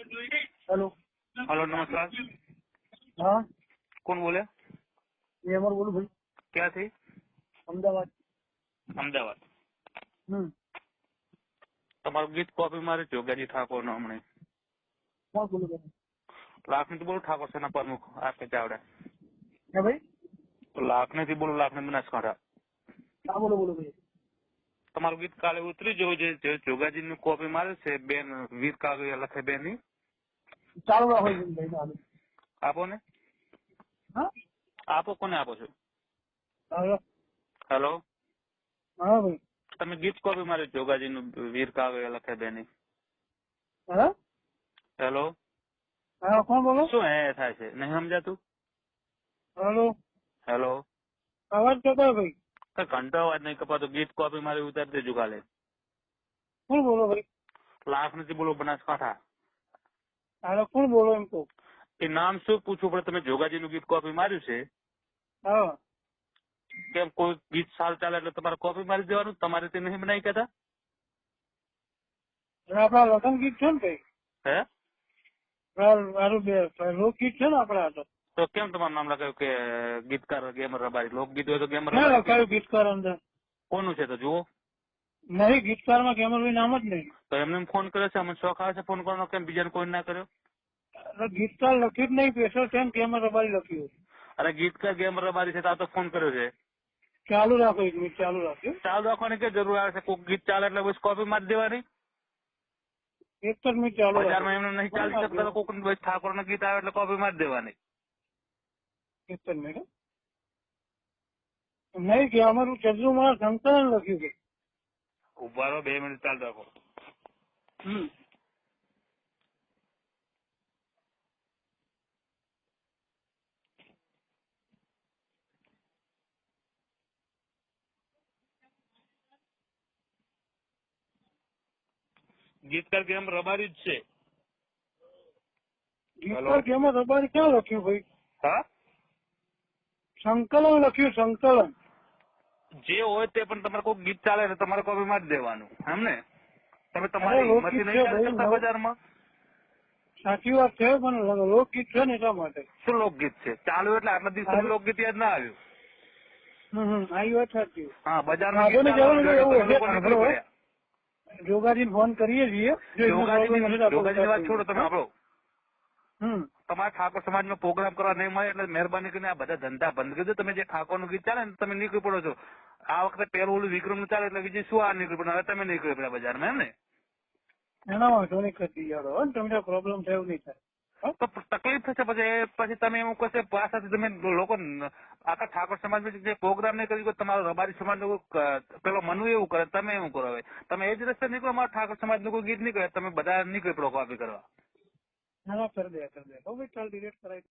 Hello hello નમસ્કાર હા કોણ બોલે એ અમર બોલું ભાઈ ક્યાંથી અમદાવાદ અમદાવાદ હમ તમારું ગીત કોપી મારે જોગાજી ઠાકોરનું હમણે. લાખની બોલું ઠાકોર સેના પ્રમુખ આર કે ચાવડા હે ભાઈ લાખની થી બોલું લાખની બનાસકાંઠા હા બોલો બોલો ભાઈ તમારું ગીત કાલે ઉતરી જવું છે જોગાજી નું કોપી મારે છે બેન વીર કાગળિયા લખે બેન. ની ચાલુ હોય ભાઈ ચાલુ આપો ને હા? આપો કોને આપો છો? હા હેલો હા ભાઈ. તમે ગીત કોપી મારે જોગાજી નું વીર કાવ્ય લખે બેની. હેલો હા કોણ બોલો? શું હે થાય છે? નહીં સમજાતું? હેલો હેલો અવાજ કપાય ભાઈ. ઘંટો અવાજ નહીં કપાતો. ગીત કોપી મારી ઉતારી દેજો કાલે શું બોલો ભાઈ? લાખ નથી બોલો બનાસકાંઠા. હાલો કોણ બોલો એમ કહું? એ નામ શું પૂછવું પડે? તમે જોગાજી નું ગીત કોપી માર્યું છે? હા. કેમ કોઈ ગીત સારું ચાલે એટલે તમારે કોપી મારી દેવાનું? તમારે તે નહીં બનાવી કહેતા? આપણા લગ્ન ગીત છે ને કઈ? હે? મારું લોકગીત છે ને આપણા તો તો કેમ તમારું નામ લખાયું કે ગીતકાર ગેમર રબારી? લોકગીત હોય તો ગેમર ક્યાં રબારી. લખાયું ગીતકાર અંદર. કોનું છે તો જુઓ. નહીં ગીતકારમાં કેમલભાઈ નામ જ નહીં. તો એમને એમ ફોન કર્યો છે અમને શોખ આવે છે ફોન કરવાનો કેમ બીજાને કોઈ ના કર્યો? ગીતકાર લખ્યું જ નહીં સ્પેશિયલ છે ને રબારી લખ્યું? અરે ગીતકાર ગેમર રબારી છે તો આ તો ફોન કર્યો છે. ચાલુ રાખો એક મિનિટ ચાલુ રાખ્યું ચાલુ રાખવાની કે જરૂર આવે છે? કોઈ ગીત ચાલે એટલે બસ કોપી મારી દેવાની? એક જ મિનિટ ચાલુ બજારમાં એમને નહીં ચાલી શકતા કોઈક બસ ઠાકોરનું ગીત આવે એટલે કોપી મારી દેવાની. એક જ મિનિટ નહીં કે અમારું ચંદ્રુ મારા સંકલન લખ્યું છે. ઊભા રહો બે મિનિટ ચાલુ રાખો. ગીતકાર ગેમ રબારી જ છે. ગીતકાર ગેમ રબારી ક્યાં લખ્યું ભાઈ? હા? સંકલન લખ્યું સંકલન. જે હોય તે પણ તમારે કોઈ ગીત ચાલે તો તમારે કોપી જ દેવાનું. એમ ને તમે તમારી હિંમતથી નહીં ચાલી ભાઈ, શકતા લોક- બજારમાં? સાચી વાત છે પણ લોકગીત છે ને એટલા માટે. શું લોકગીત છે? ચાલુ એટલે આટલા દિવસ. લોકગીત યાદ ના આવ્યું? આવી વાત સાચી. હા બજારમાં. જોગાજીને ફોન કરીએ છીએ. જો એનો યોગાજીની problem હશે તો આપણે યોગાજીની વાત છોડો તમે આપણો. હમ. તમારા ઠાકોર સમાજનો પ્રોગ્રામ કરવા નહીં મળે એટલે મહેરબાની કરીને આ બધા ધંધા બંધ કરી દો. તમે જે ઠાકોરનું ગીત ચાલે ને તમે નીકળી પડો છો. આ વખતે પેલું ઓલું વિક્રમનું ચાલે એટલે બીજું શું આ નીકળી પડે? હવે તમે નીકળી પડ્યા બજારમાં એમ ને? એના વાંધો નહીં કરી યાર તમને પ્રોબ્લેમ થયો નહીં થાય. તો તકલીફ થશે પછી પછી તમે એવું કહેશે પાછાથી તમે લોકો આખા ઠાકોર સમાજ જે પ્રોગ્રામ નહીં કરી તમારો રબારી સમાજ લોકો પેલો મનુ એવું કરે તમે એવું કરો હવે. તમે એ જ રસ્તે નીકળો મારા ઠાકોર સમાજનું કોઈ ગીત નીકળે તમે બધા નીકળી પડો કોપી કરવા. ના कर दिया कर દે હો ભાઈ ચાલ ડિલીટ કરાવી